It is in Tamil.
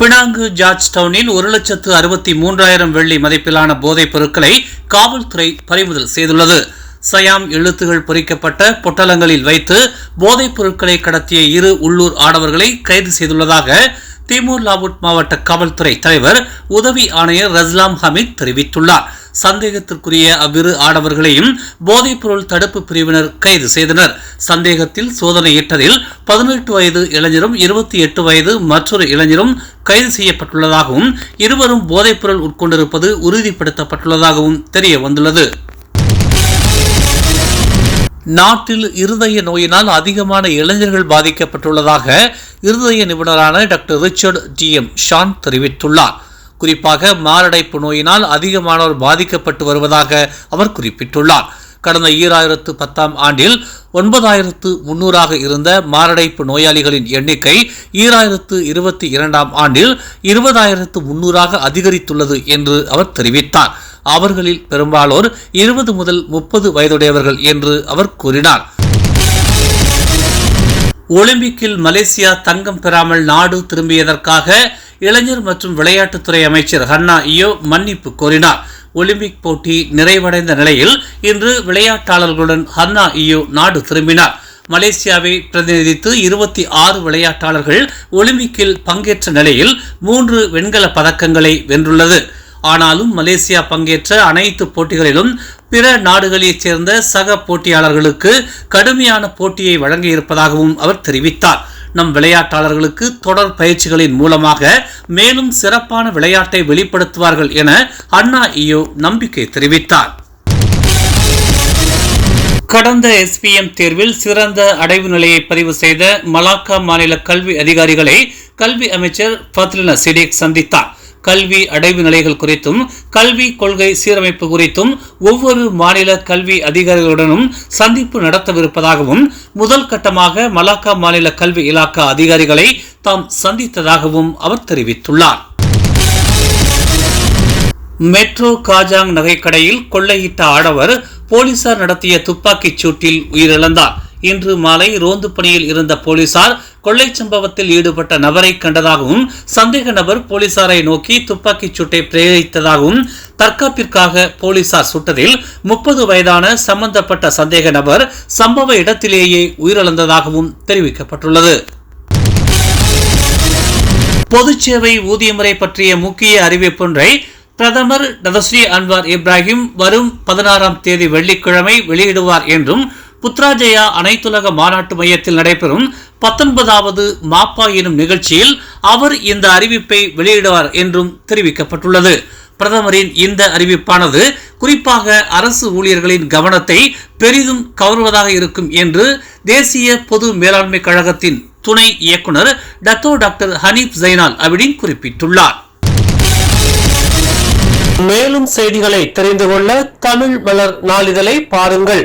பினாங்கு ஜார்ஜ் டவுனில் ஒரு லட்சத்து அறுபத்தி மூன்றாயிரம் வெள்ளி மதிப்பிலான போதைப் பொருட்களை காவல்துறை பறிமுதல் செய்துள்ளது. சயாம் எழுத்துகள் பொறிக்கப்பட்ட பொட்டலங்களில் வைத்து போதைப் பொருட்களை கடத்திய இரு உள்ளூர் ஆடவர்களை கைது செய்துள்ளதாக திமுர் லாபுட் மாவட்ட காவல்துறை தலைவர் உதவி ஆணையர் ரஸ்லாம் ஹமீத் தெரிவித்துள்ளார். சந்தேகத்திற்குரிய அவ்விரு ஆடவர்களையும் போதைப்பொருள் தடுப்பு பிரிவினர் கைது செய்தனர். சந்தேகத்தில் சோதனையிட்டதில் பதினெட்டு வயது இளைஞரும் இருபத்தி எட்டு வயது மற்றொரு இளைஞரும் கைது செய்யப்பட்டுள்ளதாகவும் இருவரும் போதைப்பொருள் உட்கொண்டிருப்பது உறுதிப்படுத்தப்பட்டுள்ளதாகவும் தெரிய வந்துள்ளது. நாட்டில் இருதய நோயினால் அதிகமான இளைஞர்கள் பாதிக்கப்பட்டுள்ளதாக இருதய நிபுணரான doctor Richard T M Shan தெரிவித்துள்ளார். குறிப்பாக மாரடைப்பு நோயினால் அதிகமானோர் பாதிக்கப்பட்டு வருவதாக அவர் குறிப்பிட்டுள்ளார். கடந்த ஈராயிரத்து பத்தாம் ஆண்டில் ஒன்பதாயிரத்து முன்னூறாக இருந்த மாரடைப்பு நோயாளிகளின் எண்ணிக்கை ஈராயிரத்து இருபத்தி இரண்டாம் ஆண்டில் இருபதாயிரத்து முன்னூறாக அதிகரித்துள்ளது என்று அவர் தெரிவித்தார். அவர்களில் பெரும்பாலோர் இருபது முதல் முப்பது வயதுடையவர்கள் என்று அவர் கூறினார். ஒலிம்பிக்கில் மலேசியா தங்கம் பெறாமல் நாடு திரும்பியதற்காக இளைஞர் மற்றும் விளையாட்டுத்துறை அமைச்சர் ஹன்னா இயோ மன்னிப்பு கோரினார். ஒலிம்பிக் போட்டி நிறைவடைந்த நிலையில் இன்று விளையாட்டாளர்களுடன் ஹன்னா இயோ நாடு திரும்பினார். மலேசியாவை பிரதிநிதித்து இருபத்தி ஆறு விளையாட்டாளர்கள் ஒலிம்பிக்கில் பங்கேற்ற நிலையில் மூன்று வெண்கல பதக்கங்களை வென்றுள்ளது. ஆனாலும் மலேசியா பங்கேற்ற அனைத்து போட்டிகளிலும் பிற நாடுகளைச் சேர்ந்த சக போட்டியாளர்களுக்கு கடுமையான போட்டியை வழங்கியிருப்பதாகவும் அவர் தெரிவித்தார். நம் விளையாட்டாளர்களுக்கு தொடர் பயிற்சிகளின் மூலமாக மேலும் சிறப்பான விளையாட்டை வெளிப்படுத்துவார்கள் என அண்ணா இயோ நம்பிக்கை தெரிவித்தார். கடந்த எஸ்பிஎம் தேர்வில் சிறந்த அடைவு நிலையை பதிவு செய்த மலாக்கா மாநில கல்வி அதிகாரிகளை கல்வி அமைச்சர் ஃபத்லினா சிடேக் சந்தித்தார். கல்வி அடைவு நிலைகள் குறித்தும் கல்வி கொள்கை சீரமைப்பு குறித்தும் ஒவ்வொரு மாநில கல்வி அதிகாரிகளுடனும் சந்திப்பு நடத்தவிருப்பதாகவும் முதல் கட்டமாக மலாக்கா மாநில கல்வி இலாக்கா அதிகாரிகளை தாம் சந்தித்ததாகவும் அவர் தெரிவித்துள்ளார். மெட்ரோ காஜாங் நகைக்கடையில் கொள்ளையிட்ட ஆடவர் போலீசார் நடத்திய துப்பாக்கிச் சூட்டில் உயிரிழந்தார். இன்று மாலை ரோந்து பணியில் இருந்த போலீசார் கொள்ளை சம்பவத்தில் ஈடுபட்ட நபரை கண்டதாகவும் சந்தேக நபர் போலீசாரை நோக்கி துப்பாக்கிச் சூட்டை பிரயோகித்ததாகவும் தற்காப்பிற்காக போலீசார் சுட்டதில் முப்பது வயதான சம்பந்தப்பட்ட சந்தேக நபர் சம்பவ இடத்திலேயே உயிரிழந்ததாகவும் தெரிவிக்கப்பட்டுள்ளது. பொதுச்சேவை ஊதிய முறை பற்றிய முக்கிய அறிவிப்பொன்றை பிரதமர் டதஸ்ரீ அன்வார் இப்ராஹிம் வரும் பதினாறாம் தேதி வெள்ளிக்கிழமை வெளியிடுவார் என்றும் புத்ராஜயா அனைத்துலக மாநாட்டு மையத்தில் நடைபெறும் பத்தொன்பதாவது மாப்பா எனும் நிகழ்ச்சியில் அவர் இந்த அறிவிப்பை வெளியிடுவார் என்றும் தெரிவிக்கப்பட்டுள்ளது. பிரதமரின் இந்த அறிவிப்பானது குறிப்பாக அரசு ஊழியர்களின் கவனத்தை பெரிதும் கவர்வதாக இருக்கும் என்று தேசிய பொது மேலாண்மை கழகத்தின் துணை இயக்குனர் Dato doctor Hanif Zainal Abidin குறிப்பிட்டுள்ளார். மேலும் செய்திகளை தெரிந்து கொள்ள தமிழ் மலர் நாளிதழை பாருங்கள்.